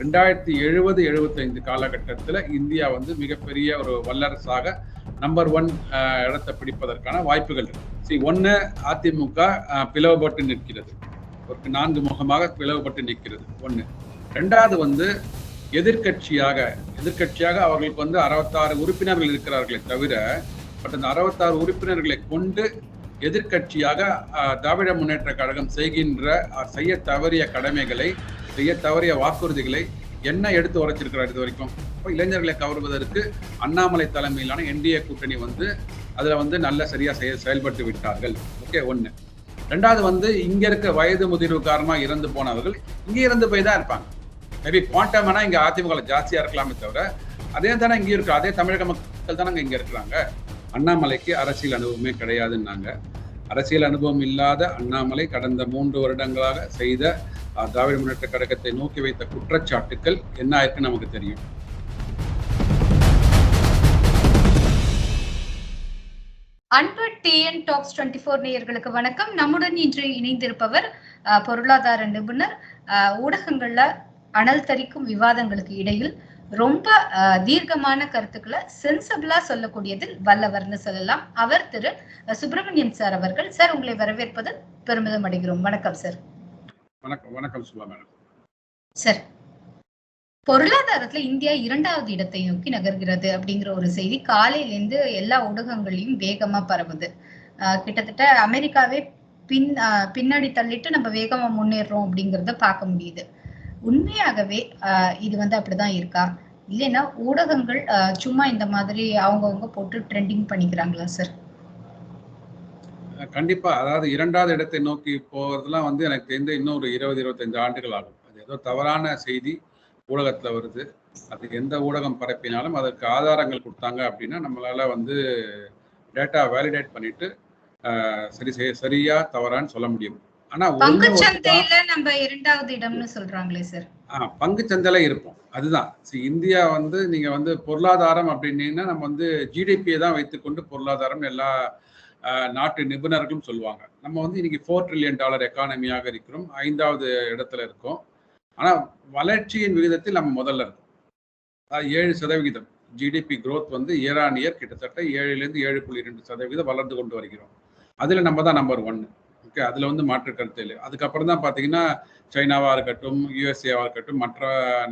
ரெண்டாயிரத்தி எழுபது எழுபத்தைந்து காலகட்டத்தில் இந்தியா வந்து மிகப்பெரிய ஒரு வல்லரசாக நம்பர் ஒன் இடத்தை பிடிப்பதற்கான வாய்ப்புகள் இருக்கு. சி ஒன்று அதிமுக பிளவுபட்டு நிற்கிறது. ஒரு நான்கு முகமாக பிளவுபட்டு நிற்கிறது. ஒன்று ரெண்டாவது வந்து எதிர்க்கட்சியாக எதிர்க்கட்சியாக அவர்களுக்கு வந்து அறுபத்தாறு உறுப்பினர்கள் இருக்கிறார்களே தவிர பட் அந்த அறுபத்தாறு உறுப்பினர்களை கொண்டு எதிர்க்கட்சியாக திராவிட முன்னேற்ற கழகம் செய்கின்ற செய்ய தவறிய கடமைகளை செய்ய தவறிய வாக்குறுதிகளை என்ன எடுத்து உரைச்சிருக்கிறார் இது வரைக்கும்? இப்போ இளைஞர்களை கவர்வதற்கு அண்ணாமலை தலைமையிலான என்டிஏ கூட்டணி வந்து அதில் வந்து நல்ல சரியாக செய செயல்பட்டு விட்டார்கள். ஓகே ஒன்று ரெண்டாவது வந்து இங்கே இருக்க வயது முதிர்வு காரணமாக இறந்து போனவர்கள் இங்கே இறந்து போய் தான் இருப்பாங்க. மேபி குவாண்டம் வேணா இங்கே அதிமுக ஜாஸ்தியாக இருக்கலாமே தவிர அதே தானே இங்கே இருக்கு அதே தமிழக மக்கள் தானே இங்கே இருக்கிறாங்க. அண்ணாமலைக்கு அரசியல் அனுபவமே கிடையாதுன்னாங்க. அரசியல் அனுபவம் இல்லாத அண்ணாமலை கடந்த மூன்று வருடங்களாக செய்த திராவிட முன்னேற்ற கழகத்தை நோக்கி வைத்த குற்றச்சாட்டுக்கள் என்ன ஆயிருக்கு நமக்கு தெரியும். அன்பு டிஎன் டாக்ஸ் டுவெண்ட்டி ஃபோர் நேயர்களுக்கு வணக்கம். நம்முடன் இன்று இணைந்திருப்பவர் பொருளாதார நிபுணர் அஹ், ஊடகங்கள்ல அனல் தரிக்கும் விவாதங்களுக்கு இடையில் ரொம்ப அஹ், தீர்க்கமான கருத்துக்களை சென்சபிளா சொல்லக்கூடியதில் வல்லவர்னு சொல்லலாம். அவர் திரு சுப்பிரமணியன் சார் அவர்கள். சார் உங்களை வரவேற்பது பெருமிதம் அடைகிறோம். வணக்கம் சார். வணக்கம் வணக்கம் சுபா மேடம். சார் பொருளாதாரத்துல இந்தியா இரண்டாவது இடத்தை நோக்கி நகர்கிறது அப்படிங்கிற ஒரு செய்தி காலையிலேருந்து எல்லா ஊடகங்களையும் வேகமா பரவுது. ஆஹ் கிட்டத்தட்ட அமெரிக்காவே பின் பின்னாடி தள்ளிட்டு நம்ம வேகமா முன்னேறோம் அப்படிங்கிறத பார்க்க முடியுது. உண்மையாகவே ஆஹ் இது வந்து அப்படிதான் இருக்கா? இல்லைன்னா ஊடகங்கள் ஆஹ் சும்மா இந்த மாதிரி அவங்கவங்க போட்டு ட்ரெண்டிங் பண்ணிக்கிறாங்களா சார்? கண்டிப்பா. அதாவது இரண்டாவது இடத்தை நோக்கி போறதுலாம் வந்து எனக்கு தெரிந்து இன்னும் ஒரு இருபது இருபத்தைந்து ஆண்டுகள் ஆகும். அது ஏதோ தவறான செய்தி ஊடகத்துல வருது. அது எந்த ஊடகம் பரப்பினாலும் அதற்கு ஆதாரங்கள் கொடுத்தாங்க அப்படின்னா நம்மளால வந்து டேட்டா வேலிடேட் பண்ணிட்டு சரி சரி- சரியா தவறான்னு சொல்ல முடியும். ஆனா நம்ம இரண்டாவது இடம்னு சொல்றாங்களே சார் ஆஹ், பங்கு சந்தையில இருப்போம். அதுதான். இந்தியா வந்து நீங்க வந்து பொருளாதாரம் அப்படின்னீங்கன்னா நம்ம வந்து ஜிடிபியை தான் வைத்துக்கொண்டு பொருளாதாரம் எல்லா நாட்டு நிபுணர்களும் சொல்லுவாங்க. நம்ம வந்து இன்னைக்கு ஃபோர் ட்ரில்லியன் டாலர் எக்கானமியாக இருக்கிறோம். ஐந்தாவது இடத்துல இருக்கோம். ஆனால் வளர்ச்சியின் விகிதத்தில் நம்ம முதல்ல இருக்கோம். அதாவது ஏழு சதவிகிதம். ஜிடிபி க்ரோத் வந்து இயர் ஆன் இயர் கிட்டத்தட்ட ஏழுலேருந்து ஏழு புள்ளி ரெண்டு சதவீதம் வளர்ந்து கொண்டு வருகிறோம். அதில் நம்ம தான் நம்பர் ஒன்னு ஓகே அதில் வந்து மாற்று கருத்து இல்லை. அதுக்கப்புறம் தான் பார்த்தீங்கன்னா சைனாவாக இருக்கட்டும் யூஎஸ்ஏவாக இருக்கட்டும் மற்ற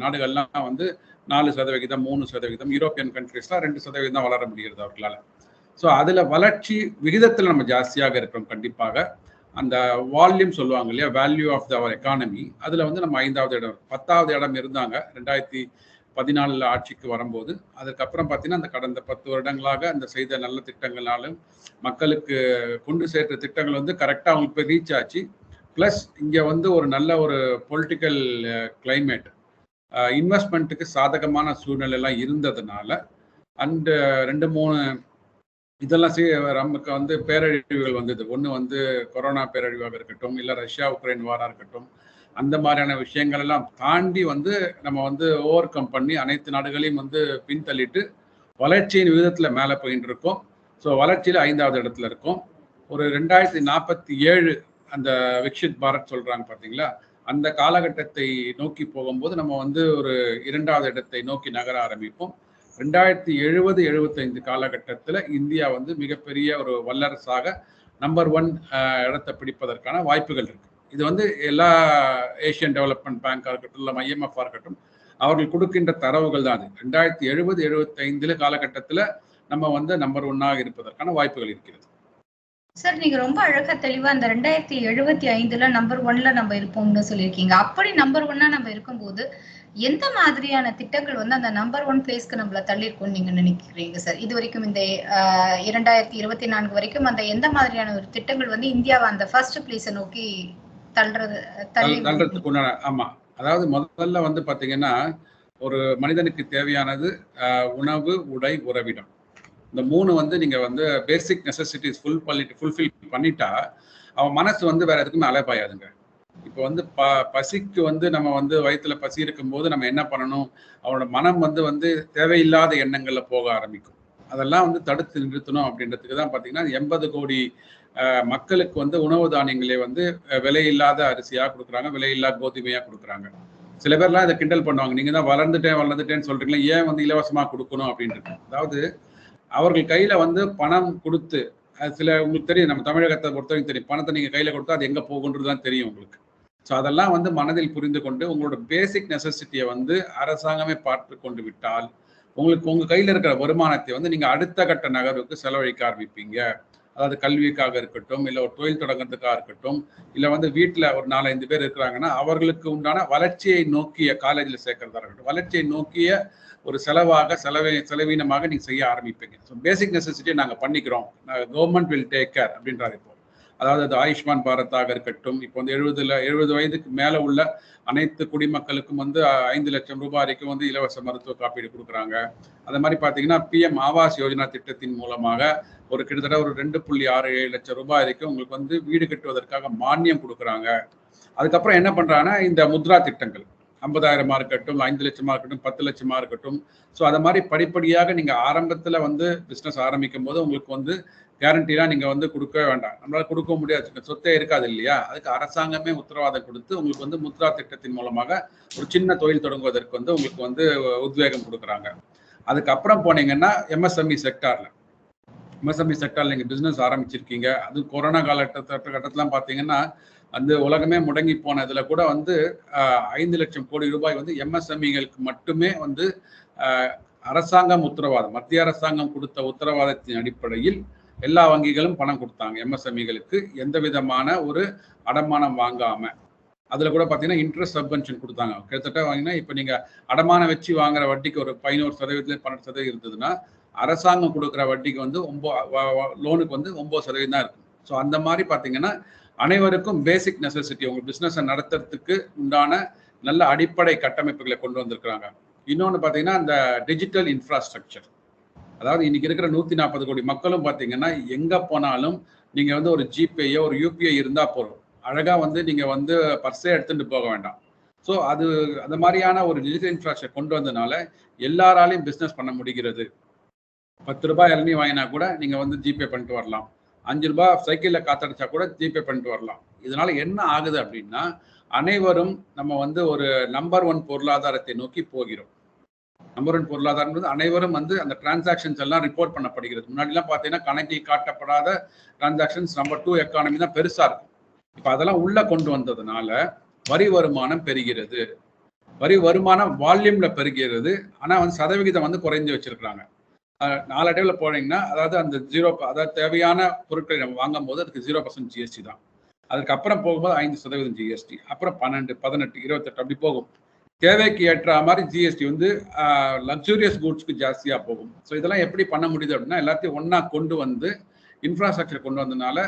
நாடுகள்லாம் வந்து நாலு சதவிகிதம் மூணு சதவிகிதம் யூரோப்பியன் கண்ட்ரிஸ்லாம் ரெண்டு சதவீதம் தான் வளர முடிகிறது அவர்களால். ஸோ அதில் வளர்ச்சி விகிதத்தில் நம்ம ஜாஸ்தியாக இருக்கிறோம் கண்டிப்பாக. அந்த வால்யூம் சொல்லுவாங்க இல்லையா? Value of the our economy அதில் வந்து நம்ம ஐந்தாவது இடம் பத்தாவது இடம் இருந்தாங்க. ரெண்டாயிரத்தி பதினாலில் ஆட்சிக்கு வரும்போது. அதுக்கப்புறம் பார்த்தீங்கன்னா அந்த கடந்த பத்து வருடங்களாக அந்த செய்த நல்ல திட்டங்களாலும் மக்களுக்கு கொண்டு சேர்த்த திட்டங்கள் வந்து கரெக்டாக அவங்களுக்கு போய் ரீச் ஆச்சு. ப்ளஸ் இங்கே வந்து ஒரு நல்ல ஒரு பொலிட்டிக்கல் கிளைமேட் இன்வெஸ்ட்மெண்ட்டுக்கு சாதகமான சூழ்நிலை எல்லாம் இருந்ததுனால அண்டு ரெண்டு மூணு இதெல்லாம் சே நமக்கு வந்து பேரழிவுகள் வந்தது. ஒன்று வந்து கொரோனா பேரழிவாக இருக்கட்டும் இல்லை ரஷ்யா உக்ரைன் வாராக இருக்கட்டும் அந்த மாதிரியான விஷயங்கள் எல்லாம் தாண்டி வந்து நம்ம வந்து ஓவர் கம் பண்ணி அனைத்து நாடுகளையும் வந்து பின்தள்ளிட்டு வளர்ச்சியின் விகிதத்தில் மேலே போயிட்டு இருக்கோம். ஸோ வளர்ச்சியில் ஐந்தாவது இடத்துல இருக்கோம். ஒரு ரெண்டாயிரத்தி நாற்பத்தி ஏழு அந்த விக்ஷித் பாரத் சொல்கிறாங்க பார்த்தீங்களா அந்த காலகட்டத்தை நோக்கி போகும்போது நம்ம வந்து ஒரு இரண்டாவது இடத்தை நோக்கி நகர ஆரம்பிப்போம். ரெண்டாயிரத்தி எழுபது எழுபத்தைந்து காலகட்டத்தில் இந்தியா வந்து மிகப்பெரிய ஒரு வல்லரசாக நம்பர் ஒன் இடத்தை பிடிப்பதற்கான வாய்ப்புகள் இருக்கு. இது வந்து எல்லா ஏஷியன் டெவலப்மெண்ட் பேங்காக இருக்கட்டும் இல்லை ஐஎம்எஃப் இருக்கட்டும் அவர்கள் கொடுக்கின்ற தரவுகள் தான் அது ரெண்டாயிரத்தி எழுபது எழுபத்தைந்துல காலகட்டத்தில் நம்ம வந்து நம்பர் ஒன்னாக இருப்பதற்கான வாய்ப்புகள் இருக்கிறது. சார் நீங்க ரொம்ப அழகா தெளிவா அந்த ரெண்டாயிரத்தி எழுபத்தி ஐந்துல நம்பர் ஒன்ல நம்ம இருப்போம்னு சொல்லியிருக்கீங்க. அப்படி நம்பர் ஒன்னா நம்ம இருக்கும்போது எந்த மாதிரியான திட்டங்கள் வந்து அந்த நம்பர் ஒன் பிளேஸ்க்கு நம்மள தள்ளிருக்கும்னு நீங்க நினைக்கிறீங்க சார்? இது வரைக்கும் இந்த ஆஹ், இரண்டாயிரத்தி இருபத்தி நான்கு வரைக்கும் அந்த எந்த மாதிரியான ஒரு திட்டங்கள் வந்து இந்தியாவை அந்த ஃபர்ஸ்ட் பிளேஸை நோக்கி தள்ளுறது தள்ளி தள்ளுறதுக்கு உண்டான ஆமா. அதாவது முதல்ல வந்து பாத்தீங்கன்னா ஒரு மனிதனுக்கு தேவையானது ஆஹ், உணவு உடை உறவிடம். இந்த மூணு வந்து நீங்க வந்து பேசிக் நெசசிட்டிஸ் ஃபுல் பண்ணிட்டு ஃபுல்ஃபில் பண்ணிட்டா அவன் மனசு வந்து வேற எதுக்குமே அலைப்பாயாதுங்க இப்போ வந்து ப பசிக்கு வந்து நம்ம வந்து வயிற்றுல பசி இருக்கும்போது நம்ம என்ன பண்ணணும்? அவனோட மனம் வந்து வந்து தேவையில்லாத எண்ணங்களில் போக ஆரம்பிக்கும். அதெல்லாம் வந்து தடுத்து நிறுத்தணும் அப்படின்றதுக்கு தான் பார்த்தீங்கன்னா எண்பது கோடி மக்களுக்கு வந்து உணவு தானியங்களே வந்து விலையில்லாத அரிசியாக கொடுக்குறாங்க விலையில்லா கோதுமையாக கொடுக்குறாங்க. சில பேர்லாம் இதை கிண்டல் பண்ணுவாங்க. நீங்கள் தான் வளர்ந்துட்டேன் வளர்ந்துட்டேன்னு சொல்கிறீங்களா ஏன் வந்து இலவசமாக கொடுக்கணும் அப்படின்றது அதாவது அவர்கள் கையில வந்து பணம் கொடுத்து சில உங்களுக்கு தெரியும் நம்ம தமிழகத்தை பொறுத்தவரைக்கும் தெரியும். பணத்தை நீங்க கையில கொடுத்தா அது எங்க போகுன்றது தான் தெரியும் உங்களுக்கு. ஸோ அதெல்லாம் வந்து மனதில் புரிந்து கொண்டு உங்களோட பேசிக் நெசசிட்டியை வந்து அரசாங்கமே பார்த்து கொண்டு விட்டால் உங்களுக்கு உங்க கையில இருக்கிற வருமானத்தை வந்து நீங்க அடுத்த கட்ட நகர்வுக்கு செலவழிக்க ஆரம்பிப்பீங்க. அதாவது கல்விக்காக இருக்கட்டும் இல்லை ஒரு தொழில் தொடங்குறதுக்காக இருக்கட்டும் இல்லை வந்து வீட்டில் ஒரு நாலஞ்சு பேர் இருக்கிறாங்கன்னா அவர்களுக்கு உண்டான வளர்ச்சியை நோக்கிய காலேஜில் சேர்க்கறதா இருக்கட்டும் வளர்ச்சியை நோக்கிய ஒரு செலவாக செலவை செலவீனமாக நீங்கள் செய்ய ஆரம்பிப்பீங்க. ஸோ பேசிக் நெசசிட்டியை நாங்கள் பண்ணிக்கிறோம். கவர்மெண்ட் வில் டேக் கேர் அப்படின்றார் இப்போ. அதாவது அது ஆயுஷ்மான் பாரத்தாக இருக்கட்டும் இப்போ வந்து எழுபதுல எழுபது வயதுக்கு மேலே உள்ள அனைத்து குடிமக்களுக்கும் வந்து ஐந்து லட்சம் ரூபாய் வரைக்கும் வந்து இலவச மருத்துவ காப்பீடு கொடுக்குறாங்க. அது மாதிரி பார்த்தீங்கன்னா பிஎம் ஆவாஸ் யோஜனா திட்டத்தின் மூலமாக ஒரு கிட்டத்தட்ட ஒரு ரெண்டு புள்ளி ஆறு ஏழு லட்சம் ரூபாய் வரைக்கும் உங்களுக்கு வந்து வீடு கட்டுவதற்காக மானியம் கொடுக்குறாங்க. அதுக்கப்புறம் என்ன பண்ணுறாங்கன்னா இந்த முத்ரா திட்டங்கள். ஐம்பதாயிரமா இருக்கட்டும் ஐந்து லட்சமா இருக்கட்டும் பத்து லட்சமா இருக்கட்டும். ஸோ அதை மாதிரி படிப்படியாக நீங்க ஆரம்பத்துல வந்து பிசினஸ் ஆரம்பிக்கும் போது உங்களுக்கு வந்து கேரண்டிலாம் நீங்க வந்து கொடுக்கவே வேண்டாம். நம்மளால கொடுக்க முடியாது. சொத்தே இருக்காது இல்லையா? அதுக்கு அரசாங்கமே உத்தரவாதம் கொடுத்து உங்களுக்கு வந்து முத்ரா திட்டத்தின் மூலமாக ஒரு சின்ன தொழில் தொடங்குவதற்கு வந்து உங்களுக்கு வந்து உத்வேகம் கொடுக்குறாங்க. அதுக்கப்புறம் போனீங்கன்னா எம்எஸ்எம்இ செக்டார்ல எம்எஸ்எம்இ செக்டார்ல நீங்க பிசினஸ் ஆரம்பிச்சிருக்கீங்க. அது கொரோனா காலகட்டத்தில் கட்டத்திலாம் பார்த்தீங்கன்னா அந்த உலகமே முடங்கி போனதுல கூட வந்து ஐந்து லட்சம் கோடி ரூபாய் வந்து எம்எஸ்எம்இகளுக்கு மட்டுமே வந்து அரசாங்கம் உத்தரவாதம் மத்திய அரசாங்கம் கொடுத்த உத்தரவாதத்தின் அடிப்படையில் எல்லா வங்கிகளும் பணம் கொடுத்தாங்க. எம்எஸ்எம்இகளுக்கு எந்த விதமான ஒரு அடமானம் வாங்காம. அதுல கூட பாத்தீங்கன்னா இன்ட்ரெஸ்ட் சப்வென்ஷன் கொடுத்தாங்க. கிட்டத்தட்ட வாங்கினா இப்போ நீங்க அடமானம் வச்சு வாங்குற வட்டிக்கு ஒரு பதினோரு சதவீதத்துல பன்னெண்டு சதவீதம் இருந்ததுன்னா அரசாங்கம் கொடுக்குற வட்டிக்கு வந்து ஒம்போ லோனுக்கு வந்து ஒம்பது சதவீதம் தான் இருக்கும். ஸோ அந்த மாதிரி பார்த்தீங்கன்னா அனைவருக்கும் பேசிக் நெசசிட்டி உங்க பிஸ்னஸை நடத்துறதுக்கு உண்டான நல்ல அடிப்படை கட்டமைப்புகளை கொண்டு வந்திருக்கிறாங்க. இன்னொன்று பார்த்தீங்கன்னா இந்த டிஜிட்டல் இன்ஃப்ராஸ்ட்ரக்சர் அதாவது இன்னைக்கு இருக்கிற நூற்றி நாற்பது கோடி மக்களும் பார்த்தீங்கன்னா எங்கே போனாலும் நீங்கள் வந்து ஒரு ஜிபேயோ ஒரு யூபிஐ இருந்தால் போதும். அழகாக வந்து நீங்கள் வந்து பர்ஸே எடுத்துகிட்டு போக வேண்டாம். ஸோ அது அந்த மாதிரியான ஒரு டிஜிட்டல் இன்ஃப்ராஸ்ட்ரக்சர் கொண்டு வந்தனால எல்லாராலையும் பிஸ்னஸ் பண்ண முடிகிறது. பத்து ரூபாய் இளநீ வாங்கினா கூட நீங்கள் வந்து ஜிபே பண்ணிட்டு வரலாம். அஞ்சு ரூபாய் சைக்கிளில் காத்தடிச்சா கூட ஜிபே பண்ணிட்டு வரலாம். இதனால என்ன ஆகுது அப்படின்னா அனைவரும் நம்ம வந்து ஒரு நம்பர் ஒன் பொருளாதாரத்தை நோக்கி போகிறோம். நம்பர் ஒன் பொருளாதாரம் அனைவரும் வந்து அந்த டிரான்சாக்ஷன்ஸ் எல்லாம் ரிப்போர்ட் பண்ணப்படுகிறது. முன்னாடிலாம் பார்த்தீங்கன்னா கணக்கில் காட்டப்படாத டிரான்சாக்ஷன்ஸ் நம்பர் டூ எக்கானமி தான் பெருசாக இருக்கும். இப்போ அதெல்லாம் உள்ளே கொண்டு வந்ததுனால வரி வருமானம் பெறுகிறது வரி வருமானம் வால்யூமில் பெருகிறது. ஆனால் வந்து சதவிகிதம் வந்து குறைஞ்சு வச்சிருக்கிறாங்க. நாலடைவில் போனீங்கன்னா அதாவது அந்த ஜீரோ அதாவது தேவையான பொருட்களை நம்ம வாங்கும் போது அதுக்கு ஜீரோ பர்சன்ட் ஜிஎஸ்டி தான். அதுக்கப்புறம் போகும்போது ஐந்து சதவீதம் ஜிஎஸ்டி அப்புறம் பன்னெண்டு பதினெட்டு இருபத்தெட்டு அப்படி போகும். தேவைக்கு ஏற்ற மாதிரி ஜிஎஸ்டி வந்து லக்ஸூரியஸ் கூட்ஸ்க்கு ஜாஸ்தியாக போகும். ஸோ இதெல்லாம் எப்படி பண்ண முடியுது அப்படின்னா எல்லாத்தையும் ஒன்றா கொண்டு வந்து இன்ஃப்ராஸ்ட்ரக்சர் கொண்டு வந்ததுனால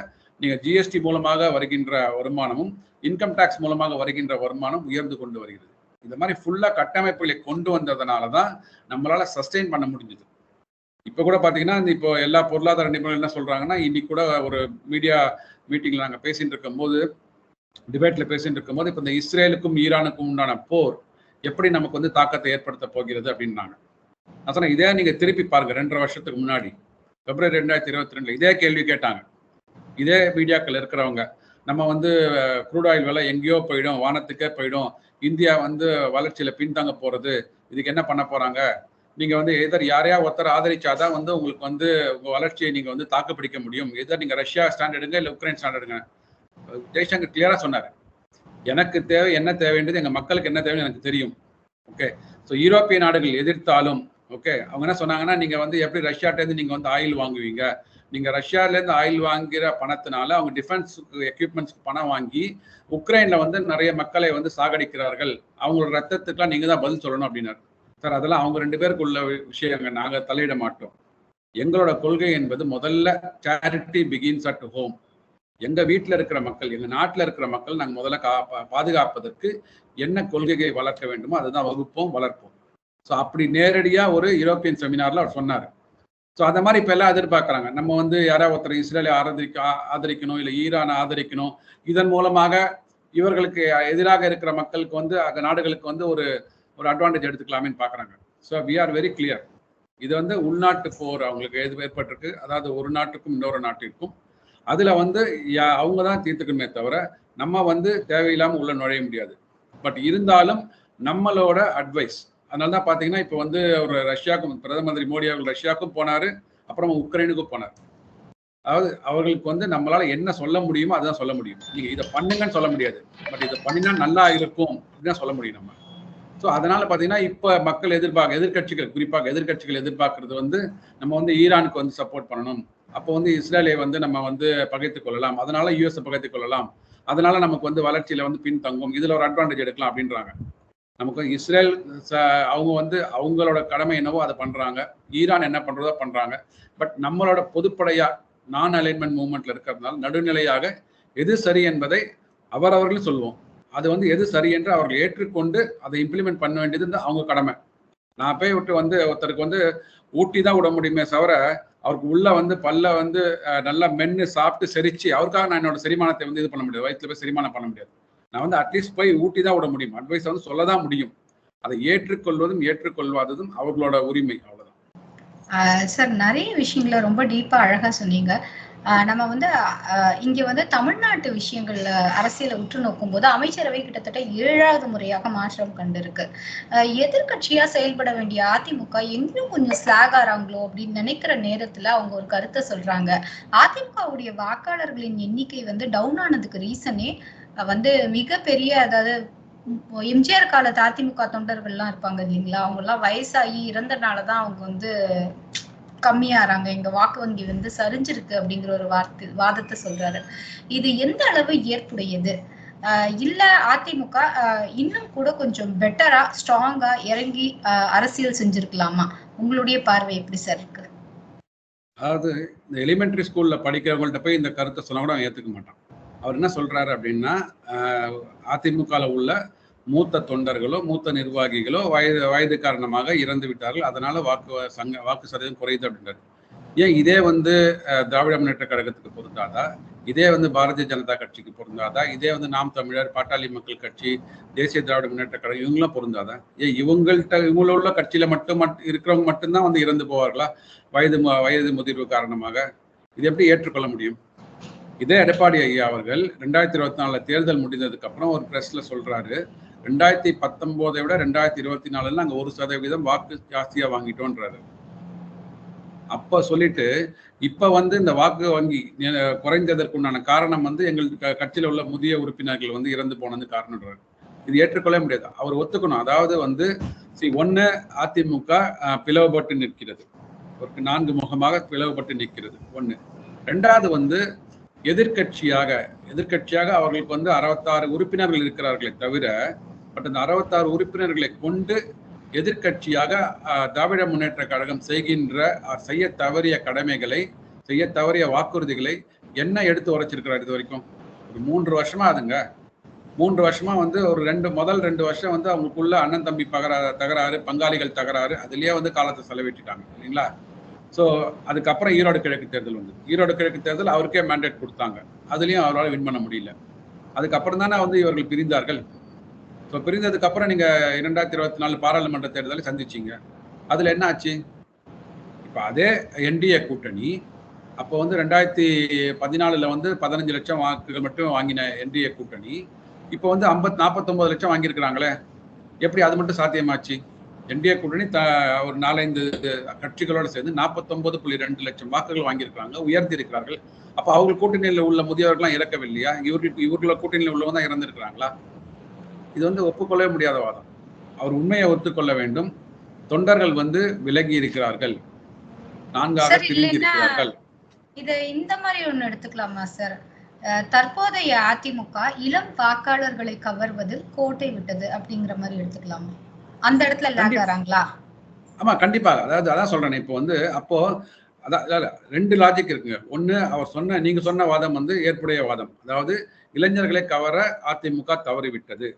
நீங்கள் ஜிஎஸ்டி மூலமாக வருகின்ற வருமானமும் இன்கம் டேக்ஸ் மூலமாக வருகின்ற வருமானம் உயர்ந்து கொண்டு வருகிறது. இந்த மாதிரி ஃபுல்லாக கட்டமைப்புகளை கொண்டு வந்ததுனால தான் நம்மளால் சஸ்டெயின் பண்ண முடிஞ்சது. இப்போ கூட பார்த்தீங்கன்னா இப்போ எல்லா பொருளாதார நிபுணர்கள் என்ன சொல்றாங்கன்னா இன்னைக்கு கூட ஒரு மீடியா மீட்டிங்ல நாங்கள் பேசிகிட்டு இருக்கும்போது டிபேட்ல பேசிட்டு இருக்கும்போது இப்போ இந்த இஸ்ரேலுக்கும் ஈரானுக்கும் உண்டான போர் எப்படி நமக்கு வந்து தாக்கத்தை ஏற்படுத்த போகிறது அப்படின்னாங்க. நான் சொன்னேன் இதே நீங்க திருப்பி பாருங்க ரெண்டரை வருஷத்துக்கு முன்னாடி. பிப்ரவரி ரெண்டாயிரத்தி இருபத்தி ரெண்டுல இதே கேள்வி கேட்டாங்க. இதே மீடியாக்கள் இருக்கிறவங்க நம்ம வந்து குரூட் ஆயில் விலை எங்கேயோ போயிடும் வானத்துக்கே போயிடும் இந்தியா வந்து வளர்ச்சியில பின்தங்க போறது இதுக்கு என்ன பண்ண போறாங்க? நீங்க வந்து எதர் யாரையா ஒருத்தர் ஆதரிச்சாதான் வந்து உங்களுக்கு வந்து உங்க வளர்ச்சியை நீங்க வந்து தாக்கு பிடிக்க முடியும். எதர் நீங்க ரஷ்யா ஸ்டாண்ட் எடுங்க இல்ல உக்ரைன் ஸ்டாண்ட் எடுங்க. ஜெய்சங்கர் கிளியரா சொன்னாரு. எனக்கு தேவை என்ன தேவைன்றது எங்க மக்களுக்கு என்ன தேவைன்னு எனக்கு தெரியும். ஓகே ஸோ யூரோப்பிய நாடுகள் எதிர்த்தாலும் ஓகே அவங்க என்ன சொன்னாங்கன்னா நீங்க வந்து எப்படி ரஷ்யாட்டேருந்து நீங்க வந்து ஆயில் வாங்குவீங்க? நீங்க ரஷ்யாலேருந்து ஆயில் வாங்குற பணத்தினால அவங்க டிஃபென்ஸ் எக்யூப்மெண்ட்ஸ்க்கு பணம் வாங்கி உக்ரைன்ல வந்து நிறைய மக்களை வந்து சாகடிக்கிறார்கள். அவங்களோட ரத்தத்துக்குலாம் நீங்க தான் பதில் சொல்லணும் அப்படின்னாரு. சார் அதெல்லாம் அவங்க ரெண்டு பேருக்கு உள்ள விஷயங்க. நாங்க தலையிட மாட்டோம். எங்களோட கொள்கை என்பது முதல்ல சேரிட்டி பிகின்ஸ் அட் ஹோம் எங்க வீட்டில் இருக்கிற மக்கள் எங்க நாட்டில் இருக்கிற மக்கள் நாங்கள் முதல்ல கா பா- பாதுகாப்பதற்கு என்ன கொள்கையை வளர்க்க வேண்டுமோ அதுதான் வகுப்போம் வளர்ப்போம். ஸோ அப்படி நேரடியாக ஒரு யூரோப்பியன் செமினார்ல அவர் சொன்னார். ஸோ அந்த மாதிரி இப்போ எல்லாம் எதிர்பார்க்குறாங்க. நம்ம வந்து யாராவது ஒருத்தர் இஸ்ரேலை ஆதரிக்க ஆதரிக்கணும் இல்லை ஈரானை ஆதரிக்கணும். இதன் மூலமாக இவர்களுக்கு எதிராக இருக்கிற மக்களுக்கு வந்து அந்த நாடுகளுக்கு வந்து ஒரு ஒரு அட்வான்டேஜ் எடுத்துக்கலாமேன்னு பார்க்குறாங்க. So we are very clear இது வந்து உள்நாட்டு போர் அவங்களுக்கு எது ஏற்பட்டிருக்கு? அதாவது ஒரு நாட்டுக்கும் இன்னொரு நாட்டிற்கும். அதில் வந்து யா- அவங்க தான் தீர்த்துக்கணுமே தவிர நம்ம வந்து தேவையில்லாமல் உள்ள நுழைய முடியாது. பட் இருந்தாலும் நம்மளோட அட்வைஸ் அதனால தான் பார்த்தீங்கன்னா இப்போ வந்து ஒரு ரஷ்யாவுக்கும் பிரதம மந்திரி மோடி அவர்கள் ரஷ்யாவுக்கும் போனார் அப்புறம் உக்ரைனுக்கும் போனார். அதாவது அவர்களுக்கு வந்து நம்மளால் என்ன சொல்ல முடியுமோ அதுதான் சொல்ல முடியும். நீங்கள் இதை பண்ணுங்கன்னு சொல்ல முடியாது. பட் இதை பண்ணினா நல்லா இருக்கும் அப்படின்னு சொல்ல முடியும் நம்ம. ஸோ அதனால பார்த்தீங்கன்னா இப்போ மக்கள் எதிர்பார்க்க எதிர்க்கட்சிகள் குறிப்பாக எதிர்க்கட்சிகள் எதிர்பார்க்கறது வந்து நம்ம வந்து ஈரானுக்கு வந்து சப்போர்ட் பண்ணணும். அப்போ வந்து இஸ்ரேலை வந்து நம்ம வந்து பகைத்துக் கொள்ளலாம். அதனால யூஎஸ் பகைத்துக் கொள்ளலாம். அதனால நமக்கு வந்து வளர்ச்சியில வந்து பின்தங்கும். இதுல ஒரு அட்வான்டேஜ் எடுக்கலாம் அப்படின்றாங்க. நமக்கு இஸ்ரேல் அவங்க வந்து அவங்களோட கடமை என்னவோ அதை பண்றாங்க. ஈரான் என்ன பண்றதோ பண்றாங்க. பட் நம்மளோட பொதுப்படையா நான் அலைன்மெண்ட் மூவ்மெண்ட்ல இருக்கிறதுனால நடுநிலையாக எது சரி என்பதை அவரவர்களும் சொல்லுவோம். அது வந்து எது சரி என்று அவர்கள் ஏற்றுக்கொண்டு அதை இம்ப்ளிமெண்ட் பண்ண வேண்டியது அவங்க கடமை. நான் போய் விட்டு வந்து ஒருத்தருக்கு வந்து ஊட்டி தான் விட முடியுமே தவிர அவருக்கு உள்ள வந்து பல்ல வந்து நல்லா மென்னு சாப்பிட்டு செரிச்சு அவருக்காக நான் என்னோட செரிமானத்தை வந்து இது பண்ண முடியாது. வயிற்றுல போய் செரிமானம் பண்ண முடியாது. நான் வந்து அட்லீஸ்ட் போய் ஊட்டி தான் விட முடியும். அட்வைஸ் வந்து சொல்ல தான் முடியும். அதை ஏற்றுக்கொள்வதும் ஏற்றுக்கொள்வாததும் அவர்களோட உரிமை அவ்வளவுதான். சார் நிறைய விஷயங்களை ரொம்ப டீப்பா அழகா சொன்னீங்க. நம்ம வந்து இங்க வந்து தமிழ்நாட்டு விஷயங்கள்ல அரசியலை உற்று நோக்கும் போது அமைச்சரவை கிட்டத்தட்ட ஏழாவது முறையாக மாற்றம் கண்டிருக்கு. எதிர்கட்சியா செயல்பட வேண்டிய அதிமுக எங்கேயும் கொஞ்சம் ஸ்லாக் ஆறாங்களோ அப்படின்னு நினைக்கிற நேரத்துல அவங்க ஒரு கருத்தை சொல்றாங்க. அதிமுகவுடைய வாக்காளர்களின் எண்ணிக்கை வந்து டவுன் ஆனதுக்கு ரீசனே வந்து மிகப்பெரிய அதாவது எம்ஜிஆர் காலத்து அதிமுக தொண்டர்கள்லாம் இருப்பாங்க இல்லைங்களா? அவங்க எல்லாம் வயசாகி இறந்தனாலதான் அவங்க வந்து கம்மியாகிறாங்க எங்க வாக்கு வங்கி வந்து சரிஞ்சிருக்கு அப்படிங்கிற ஒரு வார்த்தை வாதத்தை சொல்றாரு. இது எந்த அளவு ஏற்புடையது? இல்ல அதிமுக இன்னும் கூட கொஞ்சம் பெட்டரா ஸ்ட்ராங்கா இறங்கி அரசியல் செஞ்சிருக்கலாமா? உங்களுடைய பார்வை எப்படி சார் இருக்கு? அதாவது இந்த எலிமெண்ட்ரி ஸ்கூல்ல படிக்கிறவங்கள்ட்ட போய் இந்த கருத்தை சொன்னா கூட அவன் ஏத்துக்க மாட்டான். அவர் என்ன சொல்றாரு அப்படின்னா அதிமுகவில் உள்ள மூத்த தொண்டர்களோ மூத்த நிர்வாகிகளோ வயது வயது காரணமாக இறந்து விட்டார்கள். அதனால வாக்கு சங்க வாக்கு சதவீதம் குறையுது அப்படின்றாரு ஏன் இதே வந்து திராவிட முன்னேற்ற கழகத்துக்கு பொருந்தாதா? இதே வந்து பாரதிய ஜனதா கட்சிக்கு பொருந்தாதா? இதே வந்து நாம் தமிழர் பாட்டாளி மக்கள் கட்சி தேசிய திராவிட முன்னேற்ற கழகம் இவங்களாம் பொருந்தாதா? ஏன் இவங்கள்ட்ட இவங்கள உள்ள கட்சியில மட்டும் இருக்கிறவங்க மட்டும்தான் வந்து இறந்து போவார்களா? வயது வயது முதிர்வு காரணமாக. இது எப்படி ஏற்றுக்கொள்ள முடியும்? இதே எடப்பாடி ஐயா அவர்கள் ரெண்டாயிரத்தி இருபத்தி நாலுல தேர்தல் முடிந்ததுக்கு அப்புறம் ஒரு பிரஸ்ல சொல்றாரு. ரெண்டாயிரத்தி பத்தொன்பதை விட ரெண்டாயிரத்தி இருபத்தி நாலுல நாங்கள் ஒரு சதவீதம் வாக்கு ஜாஸ்தியா வாங்கிட்டோன்றாரு. அப்ப சொல்லிட்டு இப்ப வந்து இந்த வாக்கு வங்கி குறைந்ததற்குண்டான காரணம் வந்து எங்களுக்கு கட்சியில உள்ள முதிய உறுப்பினர்கள் வந்து இறந்து போனது காரணம்ன்றாரு இது ஏற்றுக்கொள்ள முடியாது. அவர் ஒத்துக்கணும். அதாவது வந்து சி ஒன்று அதிமுக பிளவுபட்டு நிற்கிறது. ஒரு நான்கு முகமாக பிளவுபட்டு நிற்கிறது. ஒண்ணு ரெண்டாவது வந்து எதிர்கட்சியாக எதிர்கட்சியாக அவர்களுக்கு வந்து அறுபத்தாறு உறுப்பினர்கள் இருக்கிறார்களே தவிர பட் அந்த அறுபத்தாறு உறுப்பினர்களை கொண்டு எதிர்கட்சியாக திராவிட முன்னேற்ற கழகம் செய்கின்ற செய்ய தவறிய கடமைகளை செய்ய தவறிய வாக்குறுதிகளை என்ன எடுத்து உரைச்சிருக்கிறார் இது வரைக்கும்? ஒரு மூன்று வருஷமா அதுங்க. மூன்று வருஷமா வந்து ஒரு ரெண்டு முதல் ரெண்டு வருஷம் வந்து அவங்களுக்குள்ள அண்ணன் தம்பி பகரா தகராறு பங்காளிகள் தகராறு அதுலயே வந்து காலத்தை செலவிட்டுட்டாங்க இல்லைங்களா? ஸோ அதுக்கப்புறம் ஈரோடு கிழக்கு தேர்தல் வந்து ஈரோடு கிழக்கு தேர்தல் அவருக்கே மேண்டேட் கொடுத்தாங்க. அதுலேயும் அவரால் வின் பண்ண முடியல. அதுக்கப்புறம் தானே வந்து இவர்கள் பிரிந்தார்கள். ஸோ பிரிந்ததுக்கு அப்புறம் நீங்க இரண்டாயிரத்தி இருபத்தி நாலு பாராளுமன்ற தேர்தலை சந்திச்சீங்க. அதுல என்ன ஆச்சு? இப்போ அதே என்டிஏ கூட்டணி அப்போ வந்து ரெண்டாயிரத்தி பதினாலுல வந்து பதினஞ்சு லட்சம் வாக்குகள் மட்டும் வாங்கின என்டிஏ கூட்டணி இப்போ வந்து ஐம்பத் நாற்பத்தொம்பது லட்சம் வாங்கியிருக்கிறாங்களே எப்படி அது மட்டும் சாத்தியமாச்சு? என்டிஏ கூட்டணி த ஒரு நாலஞ்சு கட்சிகளோடு சேர்ந்து நாற்பத்தொன்பது புள்ளி ரெண்டு லட்சம் வாக்குகள் வாங்கியிருக்கிறாங்க உயர்த்தி இருக்கிறார்கள் அப்போ அவங்க கூட்டணியில் உள்ள முதியவர்கள்லாம் இறக்கவில்லையா? இவர்கள் இவர்களோட கூட்டணியில் உள்ளவங்க தான் இறந்துருக்கிறாங்களா? இது வந்து ஒப்புக்கொள்ளவே முடியாத வாதம். அவர் உண்மையை ஒத்துக்கொள்ள வேண்டும். தொண்டர்கள் வந்து விலகி இருக்கிறார்கள். நான்காக பிரிந்து இருக்கிறார்கள் இது இந்த மாதிரி ஒண்ணு எடுத்துக்கலாமா சார்? தற்போதைய அதிமுக இளம் வாக்காளர்களை கவர்வதில் கோட்டை விட்டது அப்படிங்கிற மாதிரி எடுத்துக்கலாமா? அந்த இடத்துல லேக் ஆறாங்களா? ஆமா கண்டிப்பாக. அதாவது அதான் சொல்றேன் இப்போ வந்து அப்போ அதான் ரெண்டு லாஜிக் இருக்குங்க. ஒண்ணு அவர் சொன்ன நீங்க சொன்ன வாதம் வந்து ஏற்புடைய வாதம். அதாவது இளைஞர்களை கவர அதிமுக தவறிவிட்டது.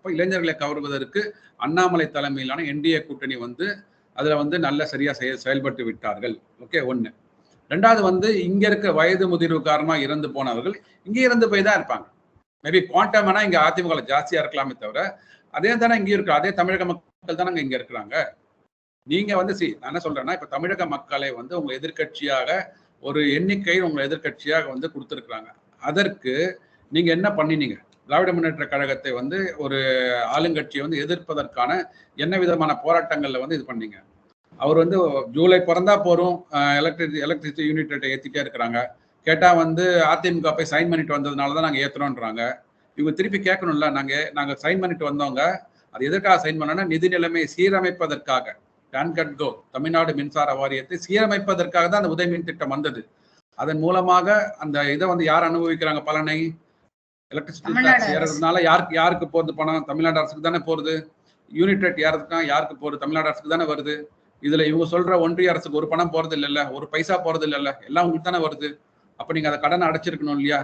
அப்போ இளைஞர்களை கவர்வதற்கு அண்ணாமலை தலைமையிலான என்டிஏ கூட்டணி வந்து அதில் வந்து நல்ல சரியாக செய்ய செயல்பட்டு விட்டார்கள். ஓகே ஒன்று ரெண்டாவது வந்து இங்கே இருக்க வயது முதிர்வு காரணமாக இறந்து போனவர்கள் இங்கே இறந்து போய் தான் இருப்பாங்க. மேபி குவாண்டம் வேணா இங்கே அதிமுக ஜாஸ்தியாக இருக்கலாமே தவிர அதே தானே இங்கே இருக்கா அதே தமிழக மக்கள் தானே இங்கே இருக்கிறாங்க. நீங்கள் வந்து சி நான் என்ன சொல்கிறேன்னா இப்போ தமிழக மக்களை வந்து உங்கள் எதிர்கட்சியாக ஒரு எண்ணிக்கை உங்களை எதிர்கட்சியாக வந்து கொடுத்துருக்குறாங்க. அதற்கு நீங்கள் என்ன பண்ணினீங்க? திராவிட முன்னேற்ற கழகத்தை வந்து ஒரு ஆளுங்கட்சியை வந்து எதிர்ப்பதற்கான என்ன விதமான போராட்டங்களில் வந்து இது பண்ணீங்க? அவர் வந்து ஜூலை பிறந்தா போறோம். எலக்ட்ரிசி எலக்ட்ரிசிட்டி யூனிட் ரேட்டை ஏற்றிட்டே இருக்கிறாங்க. கேட்டால் வந்து அதிமுக போய் சைன் பண்ணிட்டு வந்ததுனால தான் நாங்கள் ஏற்றுறோன்றாங்க இவங்க திருப்பி கேட்கணும்ல நாங்கள் நாங்கள் சைன் பண்ணிட்டு வந்தவங்க அது எதற்காக சைன் பண்ணோன்னா நிதி நிலைமையை சீரமைப்பதற்காக. டான்கட் கோ தமிழ்நாடு மின்சார வாரியத்தை சீரமைப்பதற்காக தான் அந்த உதவி மின் திட்டம் வந்தது. அதன் மூலமாக அந்த இதை வந்து யார் அனுபவிக்கிறாங்க? பலனை எலக்ட்ரிசிட்டி டாக்ஸ் ஏறதுனால யாருக்கு யாருக்கு போறது பணம்? தமிழ்நாடு அரசுக்கு தானே போறது? யூனிட் ரேட் யாருக்கா யாருக்கு போறது? தமிழ்நாடு அரசுக்கு தானே வருது? இதுல இவங்க சொல்ற ஒன்றிய அரசுக்கு ஒரு பணம் போறது இல்லைல்ல ஒரு பைசா போறது இல்லைல்ல எல்லாம் உங்களுக்கு தானே வருது. அப்ப நீங்க அந்த கடனை அடைச்சிருக்கணும் இல்லையா?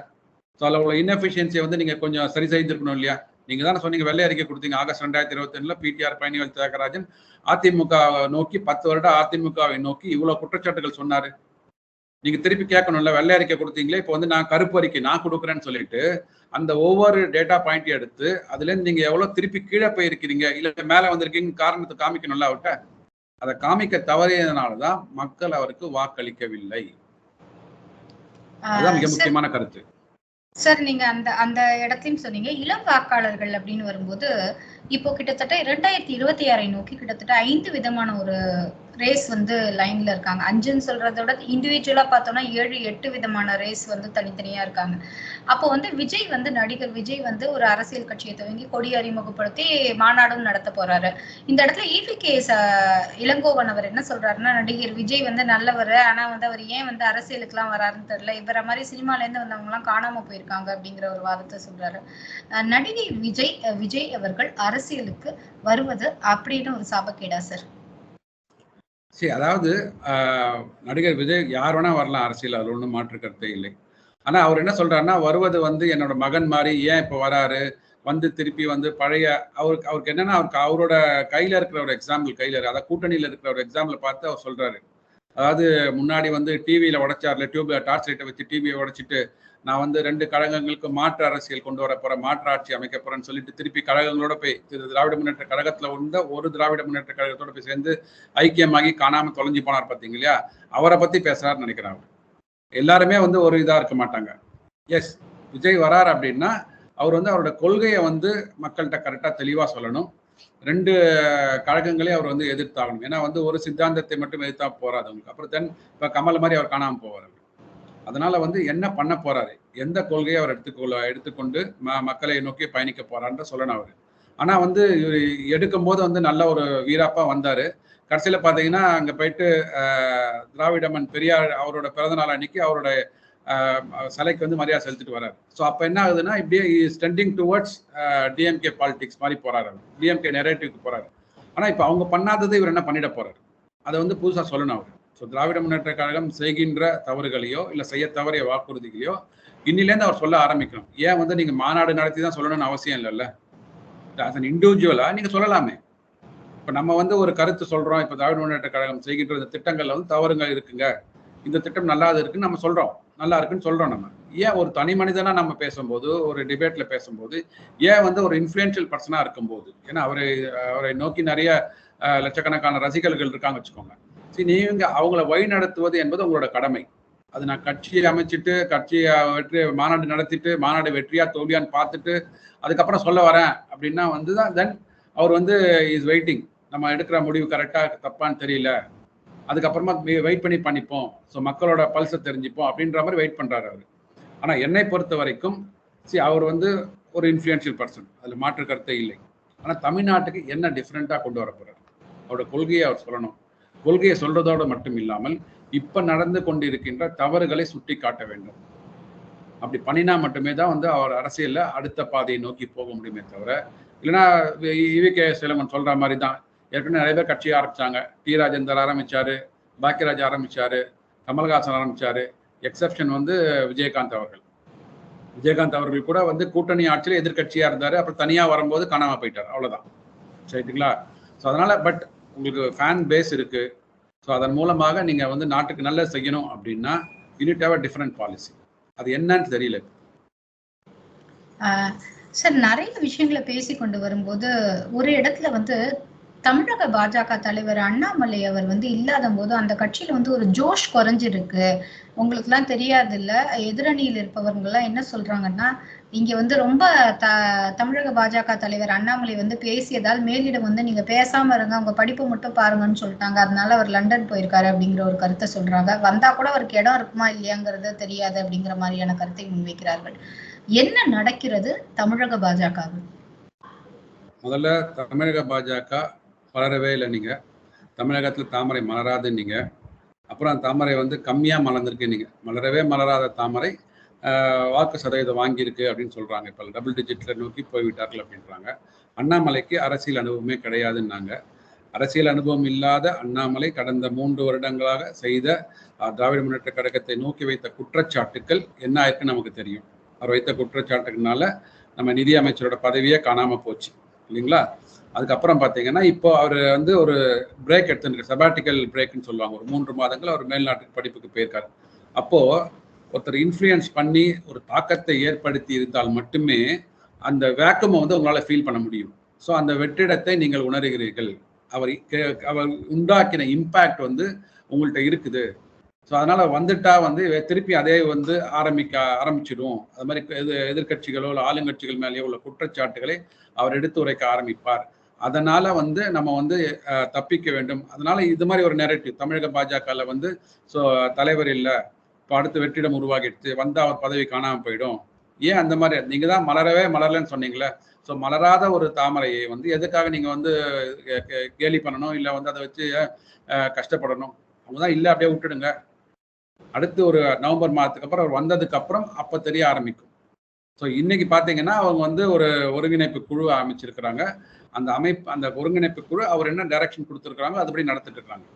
ஸோ அதில் உள்ள இன்எஃபிஷியன்சியை வந்து நீங்க கொஞ்சம் சரி செய்திருக்கணும் இல்லையா? நீங்க தானே சொன்னீங்க வெள்ளை அறிக்கை கொடுத்தீங்க ஆகஸ்ட் ரெண்டாயிரத்தி இருபத்தி ரெண்டுல பிடிஆர் பயணிகள் தியாகராஜன். அதிமுக நோக்கி பத்து வருடம் அதிமுகவை நோக்கி இவ்வளவு குற்றச்சாட்டுகள் சொன்னாரு. நீங்க திருப்பி கேட்கணும்ல வெள்ளை அறிக்கை கொடுத்தீங்களே இப்போ வந்து நான் கருப்பு அறிக்கை நான் கொடுக்குறேன்னு சொல்லிட்டு அந்த ஒவ்வொரு டேட்டா பாயிண்ட்டையும் எடுத்து அதுல இருந்து நீங்க எவ்வளவு திருப்பி கீழே போயிருக்கிறீங்க இல்ல மேல வந்திருக்கீங்க காரணத்தை காமிக்கணும்ல அவர்கிட்ட? அதை காமிக்க தவறியதுனாலதான் மக்கள் அவருக்கு வாக்களிக்கவில்லை. அதுதான் மிக முக்கியமான கருத்து. சார் நீங்க அந்த அந்த இடத்துலயும் சொன்னீங்க இளம் வாக்காளர்கள் அப்படின்னு வரும்போது இப்போ கிட்டத்தட்ட இரண்டாயிரத்தி இருபத்தி ஆறை நோக்கி கிட்டத்தட்ட ஐந்து விதமான ஒரு ரேஸ் வந்து லைன்ல இருக்காங்க. அஞ்சுன்னு சொல்றத விட இண்டிவிஜுவலா பார்த்தோம்னா ஏழு எட்டு விதமான ரேஸ் வந்து தனித்தனியா இருக்காங்க. அப்போ வந்து விஜய் வந்து நடிகர் விஜய் வந்து ஒரு அரசியல் கட்சியை துவங்கி கொடி அறிமுகப்படுத்தி மாநாடும் நடத்த போறாரு. இந்த இடத்துல இவி கே இளங்கோவன் அவர் என்ன சொல்றாருன்னா நடிகர் விஜய் வந்து நல்லவர் ஆனா வந்து அவர் ஏன் வந்து அரசியலுக்குலாம் வராருன்னு தெரியல. இவர மாதிரி சினிமால இருந்து வந்தவங்க எல்லாம் காணாம போயிருக்காங்க அப்படிங்கிற ஒரு வாதத்தை சொல்றாரு. நடிகை விஜய் விஜய் அவர்கள் அரசியலுக்கு வருவது அப்படின்னு ஒரு சாபக்கேடா சார்? சரி அதாவது ஆஹ், நடிகர் விஜய் யார் வேணா வரலாம் அரசியல் அதில் ஒன்றும் மாற்று கருத்தே இல்லை. ஆனா அவர் என்ன சொல்றாருன்னா வருவது வந்து என்னோட மகன் மாதிரி ஏன் இப்போ வராரு? வந்து திருப்பி வந்து பழைய அவருக்கு அவருக்கு என்னன்னா அவருக்கு அவரோட கையில இருக்கிற ஒரு எக்ஸாம்பிள் கையில இருக்கு அதாவது கூட்டணியில இருக்கிற ஒரு எக்ஸாம்பிள் பார்த்து அவர் சொல்றாரு. அதாவது முன்னாடி வந்து டிவியில உடைச்சார்ல டியூப்ல டார்ச் லைட்டை வச்சு டிவியை உடைச்சிட்டு நான் வந்து ரெண்டு கழகங்களுக்கு மாற்று அரசியல் கொண்டு வர போறேன் மாற்று ஆட்சி அமைக்க போறேன்னு சொல்லிட்டு திருப்பி கழகங்களோட போய் திரு திராவிட முன்னேற்ற கழகத்துல உள்ள ஒரு திராவிட முன்னேற்ற கழகத்தோட போய் சேர்ந்து ஐக்கியமாகி காணாம தொலைஞ்சு போனார் பார்த்தீங்க இல்லையா அவரை பத்தி பேசுறாருன்னு நினைக்கிறேன் அவர். எல்லாருமே வந்து ஒரு இதா இருக்க மாட்டாங்க. எஸ் விஜய் வரார் அப்படின்னா அவர் வந்து அவரோட கொள்கையை வந்து மக்கள்கிட்ட கரெக்டா தெளிவா சொல்லணும். ரெண்டு கழகங்களையும் அவர் வந்து எதிர்த்தாகணும். ஏன்னா வந்து ஒரு சித்தாந்தத்தை மட்டும் எதிர்த்தா போறாது அவங்களுக்கு. அப்புறம் தென் இப்ப கமல் மாதிரி அவர் காணாமல் போவார் அதனால வந்து என்ன பண்ண போறாரு? எந்த கொள்கையை அவர் எடுத்துக்கொள்ள எடுத்துக்கொண்டு ம மக்களை நோக்கி பயணிக்க போறான்ற சொல்லணும் அவர். ஆனா வந்து எடுக்கும் போது வந்து நல்ல ஒரு வீராப்பா வந்தாரு. கடைசியில் பார்த்தீங்கன்னா அங்கே போயிட்டு திராவிடமன் பெரியார் அவரோட பிறந்த நாள் அன்னைக்கு அவரோட சிலைக்கு வந்து மரியாதை செலுத்திட்டு வராரு. ஸோ அப்போ என்ன ஆகுதுன்னா இப்படியே ஸ்டெண்டிங் டுவர்ட்ஸ் டிஎம்கே பாலிடிக்ஸ் மாதிரி போறாரு டிஎம்கே நெரேட்டிவ்க்கு போறாரு. ஆனால் இப்போ அவங்க பண்ணாதது இவர் என்ன பண்ணிட போறாரு? அதை வந்து புதுசாக சொல்லணும் அவர். ஸோ திராவிட முன்னேற்ற கழகம் செய்கின்ற தவறுகளையோ இல்லை செய்ய தவறிய வாக்குறுதிகளையோ இன்னிலேருந்து அவர் சொல்ல ஆரம்பிக்கணும் ஏன் வந்து நீங்கள் மாநாடு நடத்தி தான் சொல்லணும்னு அவசியம் இல்லைல்ல? ஆஸ் அன் இண்டிவிஜுவலாக நீங்கள் சொல்லலாமே. இப்போ நம்ம வந்து ஒரு கருத்து சொல்கிறோம் இப்போ திராவிட முன்னேற்ற கழகம் செய்கின்ற இந்த திட்டங்களில் வந்து தவறுகள் இருக்குங்க. இந்த திட்டம் நல்லாது இருக்குன்னு நம்ம சொல்கிறோம் நல்லா இருக்குன்னு சொல்கிறோம் நம்ம. ஏன் ஒரு தனி மனிதனாக நம்ம பேசும்போது ஒரு டிபேட்டில் பேசும்போது ஏன் வந்து ஒரு இன்ஃப்ளூயன்ஷியல் பர்சனாக இருக்கும்போது? ஏன்னா அவரை அவரை நோக்கி நிறைய லட்சக்கணக்கான ரசிகர்கள் இருக்காங்க வச்சுக்கோங்க. நீங்க அவங்கள வழி நடத்துவது என்பது உங்களோட கடமை. அது நான் கட்சியை அமைச்சிட்டு கட்சியை வெற்றி மாநாடு நடத்திட்டு மாநாடு வெற்றியா தோல்வியான்னு பார்த்துட்டு அதுக்கப்புறம் சொல்ல வரேன் அப்படின்னா வந்து தான் தென் அவர் வந்து இஸ் வெயிட்டிங் நம்ம எடுக்கிற முடிவு கரெக்டாக தப்பான்னு தெரியல. அதுக்கப்புறமா வெயிட் பண்ணி பண்ணிப்போம். ஸோ மக்களோட பல்ஸை தெரிஞ்சுப்போம் அப்படின்ற மாதிரி வெயிட் பண்ணுறாரு அவர். ஆனால் என்னை பொறுத்த வரைக்கும் சி அவர் வந்து ஒரு இன்ஃப்ளூயன்ஷியல் பர்சன் அதில் மாற்று கருத்தே இல்லை. ஆனால் தமிழ்நாட்டுக்கு என்ன டிஃப்ரெண்ட்டாக கொண்டு வர போகிறார் அவரோட கொள்கையை அவர் சொல்லணும். கொள்கையை சொல்றதோட மட்டும் இல்லாமல் இப்ப நடந்து கொண்டிருக்கின்ற தவறுகளை சுட்டி காட்ட வேண்டும். அப்படி பண்ணினா மட்டுமே தான் வந்து அவர் அரசியல்ல அடுத்த பாதையை நோக்கி போக முடியுமே தவிர இல்லைன்னா இவி கே சிலமன் சொல்ற மாதிரி தான். ஏற்கனவே நிறைய பேர் கட்சி ஆரம்பிச்சாங்க. டி ராஜேந்தர் ஆரம்பிச்சாரு பாக்கியராஜ் ஆரம்பிச்சாரு கமல்ஹாசன் ஆரம்பிச்சாரு எக்ஸப்ஷன் வந்து விஜயகாந்த் அவர்கள். விஜயகாந்த் அவர்கள் கூட வந்து கூட்டணி ஆட்சியில் எதிர்கட்சியா இருந்தாரு. அப்புறம் தனியா வரும்போது காணாம போயிட்டார். அவ்வளவுதான். சரிங்களா? ஸோ அதனால பட் உங்களுக்கு ஃபேன் பேஸ் இருக்கு. ஸோ அதன் மூலமாக நீங்க வந்து நாட்டுக்கு நல்லா செய்யணும் அப்படின்னா யூனிட் ஹேவ் டிஃப்ரெண்ட் பாலிசி அது என்னன்னு தெரியல. ஆஹ் சார் நிறைய விஷயங்களை பேசி கொண்டு வரும்போது ஒரு இடத்துல வந்து தமிழக பாஜக தலைவர் அண்ணாமலை அவர் வந்து இல்லாத போது அந்த கட்சியில வந்து ஒரு ஜோஷ் குறைஞ்சிருக்கு. உங்களுக்கு எல்லாம் தெரியாது இல்ல எதிரணியில் இருப்பவர்கள்லாம் என்ன சொல்றாங்கன்னா இங்க வந்து ரொம்ப த தமிழக பாஜக தலைவர் அண்ணாமலை வந்து பேசியதால் மேலிடம் வந்து நீங்க பேசாம இருங்க உங்க படிப்பு மட்டும் பாருங்கன்னு சொல்லிட்டாங்க. அதனால அவர் லண்டன் போயிருக்காரு அப்படிங்கிற ஒரு கருத்தை சொல்றாங்க. வந்தா கூட அவருக்கு இடம் இருக்குமா இல்லையாங்கிறது தெரியாது அப்படிங்கிற மாதிரியான கருத்தை முன்வைக்கிறார்கள். என்ன நடக்கிறது தமிழக பாஜக முதல்ல தமிழக பாஜக வளரவே இல்லை நீங்க. தமிழகத்தில் தாமரை மலராது நீங்க அப்புறம் தாமரை வந்து கம்மியாக மலர்ந்திருக்கு நீங்க மலரவே மலராத தாமரை வாக்கு சதவீதம் வாங்கியிருக்கு அப்படின்னு சொல்கிறாங்க இப்போ டபுள் டிஜிட்டில் நோக்கி போய்விட்டார்கள் அப்படின்றாங்க. அண்ணாமலைக்கு அரசியல் அனுபவமே கிடையாதுன்னாங்க. அரசியல் அனுபவம் இல்லாத அண்ணாமலை கடந்த மூன்று வருடங்களாக செய்த திராவிட முன்னேற்ற கழகத்தை நோக்கி வைத்த குற்றச்சாட்டுக்கள் என்ன ஆயிருக்குன்னு நமக்கு தெரியும். அவர் வைத்த குற்றச்சாட்டுக்குனால நம்ம நிதி அமைச்சரோட பதவியே காணாமல் போச்சு. இல்லைங்களா? அதுக்கப்புறம் பார்த்தீங்கன்னா இப்போ அவர் வந்து ஒரு பிரேக் எடுத்துருக்கு சபாட்டிக்கல் பிரேக்னு சொல்லுவாங்க. ஒரு மூன்று மாதங்கள் அவர் மேல்நாட்டு படிப்புக்கு போயிருக்காரு. அப்போது ஒருத்தர் இன்ஃப்ளூயன்ஸ் பண்ணி ஒரு தாக்கத்தை ஏற்படுத்தி இருந்தால் மட்டுமே அந்த வேக்கமை வந்து உங்களால் ஃபீல் பண்ண முடியும். ஸோ அந்த வெற்றிடத்தை நீங்கள் உணர்கிறீர்கள். அவர் கே- அவர் உண்டாக்கின இம்பேக்ட் வந்து உங்கள்கிட்ட இருக்குது. ஸோ அதனால் வந்துட்டா வந்து திருப்பி அதே வந்து ஆரம்பிக்க ஆரம்பிச்சிடும். அது மாதிரி எது எதிர்க்கட்சிகளோ இல்லை ஆளுங்கட்சிகள் மேலேயோ உள்ள குற்றச்சாட்டுகளை அவர் எடுத்து உரைக்க ஆரம்பிப்பார். அதனால் வந்து நம்ம வந்து தப்பிக்க வேண்டும். அதனால் இது மாதிரி ஒரு நெரட்டிவ் தமிழக பாஜகவில் வந்து ஸோ தலைவர் இல்லை இப்போ அடுத்து வெற்றிடம் உருவாகிடுச்சு வந்தால் அவர் பதவி காணாமல் போயிடும். ஏன் அந்த மாதிரி? நீங்கள் தான் மலரவே மலரலன்னு சொன்னீங்களே. ஸோ மலராத ஒரு தாமரையை வந்து எதுக்காக நீங்கள் வந்து கே- கேலி பண்ணணும்? இல்லை வந்து அதை வச்சு கஷ்டப்படணும்? அவங்க தான் இல்லை அப்படியே விட்டுடுங்க. அடுத்து ஒரு நவம்பர் மாதத்துக்கு அப்புறம் அவர் வந்ததுக்கு அப்புறம் அப்போ தெரிய ஆரம்பிக்கும். ஸோ இன்னைக்கு பார்த்தீங்கன்னா அவங்க வந்து ஒரு ஒருங்கிணைப்பு குழு அமைச்சிருக்கிறாங்க. அந்த அமைப்பு அந்த ஒருங்கிணைப்பு குழு அவர் என்ன டைரக்ஷன் கொடுத்துருக்குறாங்க அதுபடி நடத்திட்டு இருக்காங்க.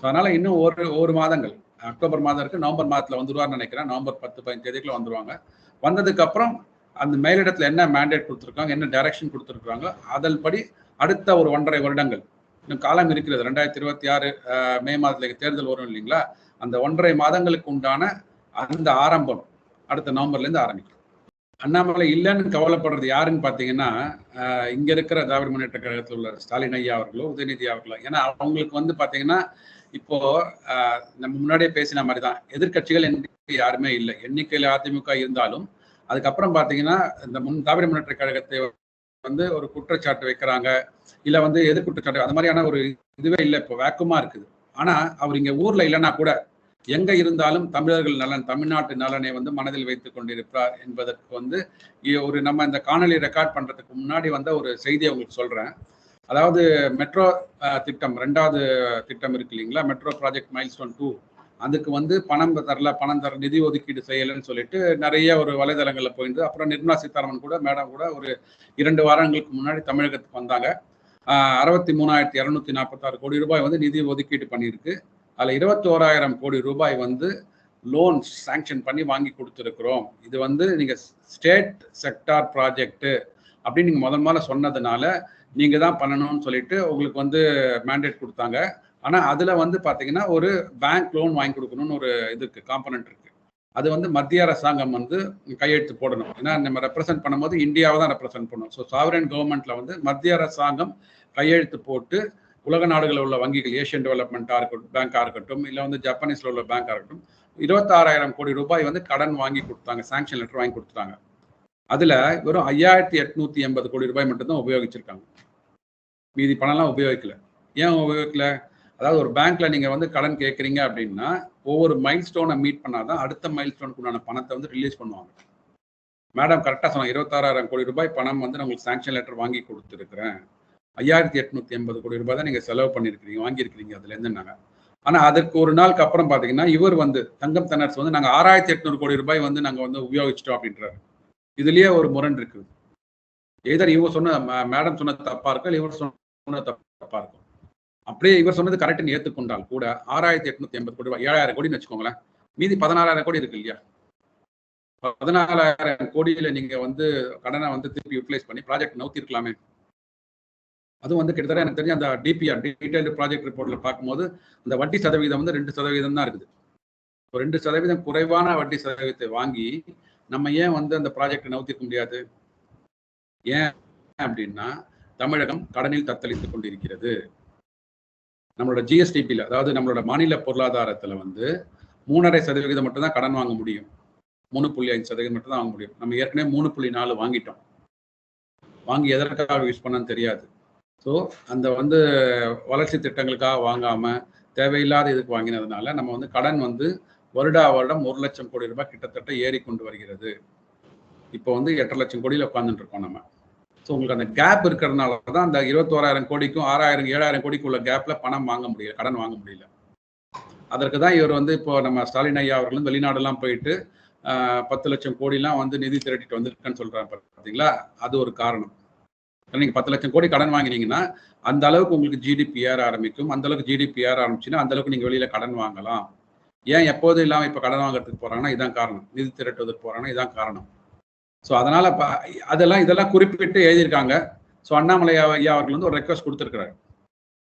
ஸோ அதனால இன்னும் ஒரு ஒரு மாதங்கள். அக்டோபர் மாதம் இருக்கு நவம்பர் மாதத்துல வந்துருவார்னு நினைக்கிறேன். நவம்பர் பத்து பதினஞ்சு தேதிக்குள்ள வந்துருவாங்க. வந்ததுக்கு அப்புறம் அந்த மேலிடத்துல என்ன மேண்டேட் கொடுத்துருக்காங்க என்ன டைரக்ஷன் கொடுத்துருக்காங்க அதன்படி அடுத்த ஒரு ஒன்றரை வருடங்கள் இன்னும் காலம் இருக்கிறது. ரெண்டாயிரத்தி இருபத்தி ஆறு மே மாதத்துல தேர்தல் வரும் இல்லைங்களா? அந்த ஒன்றரை மாதங்களுக்கு உண்டான அந்த ஆரம்பம் அடுத்த நவம்பர்ல இருந்து ஆரம்பிக்கும். அண்ணாமலை இல்லைன்னு கவலைப்படுறது யாருன்னு பார்த்தீங்கன்னா இங்கே இருக்கிற திராவிட முன்னேற்ற கழகத்தில் உள்ள ஸ்டாலின் ஐயா அவர்களோ உதயநிதி அவர்களோ. ஏன்னா அவங்களுக்கு வந்து பார்த்தீங்கன்னா இப்போ நம்ம முன்னாடியே பேசின மாதிரி தான் எதிர்க்கட்சிகள் எண்ணிக்கை யாருமே இல்லை. எண்ணிக்கையில் அதிமுக இருந்தாலும் அதுக்கப்புறம் பார்த்தீங்கன்னா இந்த முன் திராவிட முன்னேற்ற கழகத்தை வந்து ஒரு குற்றச்சாட்டு வைக்கிறாங்க. இல்லை வந்து எதிர் குற்றச்சாட்டு? அந்த மாதிரியான ஒரு இதுவே இல்லை. இப்போ வேக்குமா இருக்குது. ஆனால் அவர் இங்கே ஊரில் இல்லைன்னா கூட எங்க இருந்தாலும் தமிழர்கள் நலன் தமிழ்நாட்டு நலனை வந்து மனதில் வைத்துக் கொண்டிருப்பார் என்பதற்கு வந்து ஒரு நம்ம இந்த காணொலி ரெக்கார்ட் பண்றதுக்கு முன்னாடி வந்த ஒரு செய்தியை உங்களுக்கு சொல்றேன். அதாவது மெட்ரோ திட்டம் ரெண்டாவது திட்டம் இருக்கு இல்லைங்களா? மெட்ரோ ப்ராஜெக்ட் மைல்ஸ்டோன் டூ அதுக்கு வந்து பணம் தரல பணம் தர நிதி ஒதுக்கீடு செய்யலைன்னு சொல்லிட்டு நிறைய ஒரு வலைதளங்களில் போயிருந்து அப்புறம் நிர்மலா சீதாராமன் கூட மேடம் கூட ஒரு இரண்டு வாரங்களுக்கு முன்னாடி தமிழகத்துக்கு வந்தாங்க. அறுபத்தி மூணாயிரத்தி இரநூத்தி நாற்பத்தாறு கோடி ரூபாய் வந்து நிதி ஒதுக்கீடு பண்ணியிருக்கு. அதில் இருபத்தி ஓராயிரம் கோடி ரூபாய் வந்து லோன் சாங்ஷன் பண்ணி வாங்கி கொடுத்துருக்குறோம். இது வந்து நீங்கள் ஸ்டேட் செக்டார் ப்ராஜெக்ட்டு அப்படின்னு நீங்கள் முதல் முதல்ல சொன்னதுனால நீங்க தான் பண்ணணும்னு சொல்லிட்டு உங்களுக்கு வந்து மேண்டேட் கொடுத்தாங்க. ஆனா அதுல வந்து பாத்தீங்கன்னா ஒரு பேங்க் லோன் வாங்கி கொடுக்கணும்னு ஒரு இது இருக்கு காம்பனன்ட் இருக்கு. அது வந்து மத்திய அரசாங்கம் வந்து கையெழுத்து போடணும். ஏன்னா நம்ம ரெப்ரசென்ட் பண்ணும்போது இந்தியாவை தான் ரெப்ரசென்ட் பண்ணணும். ஸோ சாவரன் கவர்மெண்ட்ல வந்து மத்திய அரசாங்கம் கையெழுத்து போட்டு உலக நாடுகளில் உள்ள வங்கிகள் ஏஷியன் டெவலப்மெண்ட்டாக இருக்கட்டும் பேங்காக இருக்கட்டும் இல்லை வந்து ஜப்பானீஸில் உள்ள பேங்காக இருக்கட்டும் இருபத்தாறாயிரம் கோடி ரூபாய் வந்து கடன் வாங்கி கொடுத்தாங்க சாங்ஷன் லெட்டர் வாங்கி கொடுத்துட்டாங்க. அதுல வெறும் ஐயாயிரத்தி எட்நூத்தி எண்பது கோடி ரூபாய் மட்டும்தான் உபயோகிச்சிருக்காங்க. மீதி பணம்லாம் உபயோகிக்கல. ஏன் உபயோகிக்கல? அதாவது ஒரு பேங்க்ல நீங்க வந்து கடன் கேட்குறீங்க அப்படின்னா ஒவ்வொரு மைல் ஸ்டோனை மீட் பண்ணாதான் அடுத்த மைல் ஸ்டோனுக்கு உண்டான பணத்தை வந்து ரிலீஸ் பண்ணுவாங்க. மேடம் கரெக்டாக சொன்னாங்க இருபத்தாறாயிரம் கோடி ரூபாய் பணம் வந்து நான் உங்களுக்கு சாங்ஷன் லெட்டர் வாங்கி கொடுத்துருக்குறேன். ஐயாயிரத்தி எட்நூத்தி எண்பது கோடி ரூபாய் தான் நீங்க செலவு பண்ணியிருக்கிறீங்க வாங்கியிருக்கிறீங்க அதுல இருந்துனாங்க ஆனா அதற்கு ஒரு நாளுக்கு அப்புறம் பாத்தீங்கன்னா இவர் வந்து தங்கம் தென்னரசு வந்து நாங்கள் ஆறாயிரத்தி எட்நூறு கோடி ரூபாய் வந்து நாங்கள் வந்து உபயோகிச்சிட்டோம் அப்படின்றாரு. இதுலயே ஒரு முரண் இருக்குது எதர் இவர் சொன்ன மேடம் சொன்னது தப்பா இருக்கும் இவர் சொன்ன தப்பா இருக்கும் அப்படியே இவர் சொன்னது கரெக்ட்னு ஏத்துக்கொண்டால் கூட ஆறாயிரத்தி எட்நூத்தி எண்பது கோடி ரூபாய் ஏழாயிரம் கோடின்னு வச்சுக்கோங்களேன். மீதி பதினாலாயிரம் கோடி இருக்கு இல்லையா? பதினாலாயிரம் கோடியில நீங்க வந்து கடனை வந்து திருப்பி யூட்டிலைஸ் பண்ணி ப்ராஜெக்ட் நவுத்திருக்கலாமே. அதுவும் வந்து கிட்டத்தட்ட எனக்கு தெரிஞ்ச அந்த டிபிஆர் டீடைல்டு ப்ராஜெக்ட் ரிப்போர்ட்ல பார்க்கும்போது அந்த வட்டி சதவீதம் வந்து ரெண்டு சதவீதம் தான் இருக்குது. ரெண்டு சதவீதம் குறைவான வட்டி சதவீதத்தை வாங்கி நம்ம ஏன் வந்து அந்த ப்ராஜெக்டை நவுத்திருக்க முடியாது? ஏன் அப்படின்னா தமிழகம் கடனில் தத்தளித்துக் கொண்டிருக்கிறது. நம்மளோட ஜிஎஸ்டிபியில் அதாவது நம்மளோட மாநில பொருளாதாரத்துல வந்து மூணரை சதவிகிதம் மட்டும்தான் கடன் வாங்க முடியும். மூணு புள்ளி ஐந்து சதவீதம் மட்டும் தான் வாங்க முடியும். நம்ம ஏற்கனவே மூணு புள்ளி நாலு வாங்கிட்டோம். வாங்கி எதற்காக யூஸ் பண்ணான்னு தெரியாது. ஸோ அந்த வந்து வளர்ச்சி திட்டங்களுக்காக வாங்காம தேவையில்லாத இதுக்கு வாங்கினதுனால நம்ம வந்து கடன் வந்து வருடா வருடம் ஒரு லட்சம் கோடி ரூபாய் கிட்டத்தட்ட ஏறி கொண்டு வருகிறது. இப்போ வந்து எட்டரை லட்சம் கோடியில் உட்காந்துட்டு இருக்கோம் நம்ம. ஸோ உங்களுக்கு அந்த கேப் இருக்கிறதுனால தான் அந்த இருபத்தோராயிரம் கோடிக்கும் ஆறாயிரம் ஏழாயிரம் கோடிக்கு உள்ள கேப்பில் பணம் வாங்க முடியல கடன் வாங்க முடியல. அதற்கு தான் இவர் வந்து இப்போ நம்ம ஸ்டாலின் ஐயா அவர்களும் வெளிநாடெல்லாம் போயிட்டு பத்து லட்சம் கோடிலாம் வந்து நிதி திரட்டிட்டு வந்திருக்கேன்னு சொல்கிறாங்க பார்த்தீங்களா அது ஒரு காரணம். நீங்கள் பத்து லட்சம் கோடி கடன் வாங்கினீங்கன்னா அந்த அளவுக்கு உங்களுக்கு ஜிடிபி ஏற ஆரம்பிக்கும். அந்த அளவுக்கு ஜிடிபி ஏற ஆரம்பிச்சுன்னா அந்த அளவுக்கு நீங்கள் வெளியில் கடன் வாங்கலாம். ஏன் எப்போதும் இல்லாமல் இப்போ கடன் வாங்குறதுக்கு போறாங்கன்னா இதான் காரணம். நிதி திரட்டுவதற்கு போகிறாங்கன்னா இதான் காரணம். ஸோ அதனால இப்போ அதெல்லாம் இதெல்லாம் குறிப்பிட்டு எழுதியிருக்காங்க. ஸோ அண்ணாமலை ஐயா அவர்கள் வந்து ஒரு ரெக்வஸ்ட் கொடுத்துருக்குறாரு.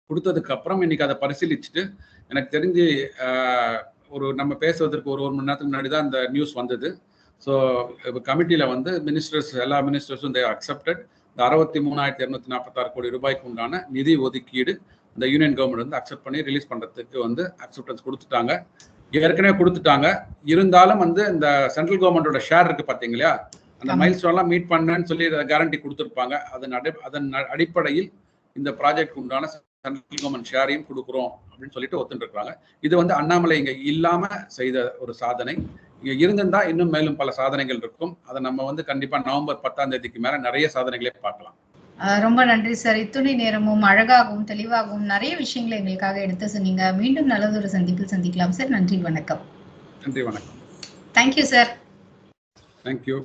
கொடுத்ததுக்கு அப்புறம் இன்னைக்கு அதை பரிசீலிச்சுட்டு எனக்கு தெரிஞ்சு ஒரு நம்ம பேசுவதற்கு ஒரு ஒரு மணி நேரத்துக்கு முன்னாடி தான் இந்த நியூஸ் வந்தது. ஸோ கமிட்டியில் வந்து மினிஸ்டர்ஸ் எல்லா மினிஸ்டர்ஸும் தே அக்செப்டட் இந்த அறுபத்தி மூணாயிரத்தி இரநூத்தி நாற்பத்தாறு கோடி ரூபாய்க்கு உண்டான நிதி ஒதுக்கீடு இந்த யூனியன் கவர்மெண்ட் வந்து அக்செப்ட் பண்ணி ரிலீஸ் பண்ணுறதுக்கு வந்து அக்செப்டன்ஸ் கொடுத்துட்டாங்க. ஏற்கனவே கொடுத்துட்டாங்க. இருந்தாலும் வந்து இந்த சென்ட்ரல் கவர்மெண்டோட ஷேர் இருக்கு பார்த்தீங்களா அந்த. மைல் ஸ்டோன்லாம் மீட் பண்ணேன்னு சொல்லி கேரண்டி கொடுத்துருப்பாங்க. அதன் அடி அதன் அடிப்படையில் இந்த ப்ராஜெக்ட் உண்டான சென்ட்ரல் கவர்மெண்ட் ஷேரையும் கொடுக்குறோம் அப்படின்னு சொல்லிட்டு ஒத்துட்டு இது வந்து அண்ணாமலை இங்க இல்லாம செய்த ஒரு சாதனை. இங்க இருந்திருந்தா இன்னும் மேலும் பல சாதனைகள் இருக்கும். அதை நம்ம வந்து கண்டிப்பா நவம்பர் பத்தாம் தேதிக்கு மேல நிறைய சாதனைகளே பார்க்கலாம். ரொம்ப நன்றி சார். இத்துணை நேரமும் அழகாகவும் தெளிவாகவும் நிறைய விஷயங்களை எங்களுக்காக எடுத்து சொன்னீங்க. மீண்டும் நல்லதொரு சந்திப்பில் சந்திக்கலாம் சார். நன்றி வணக்கம். நன்றி வணக்கம். Thank you sir thank you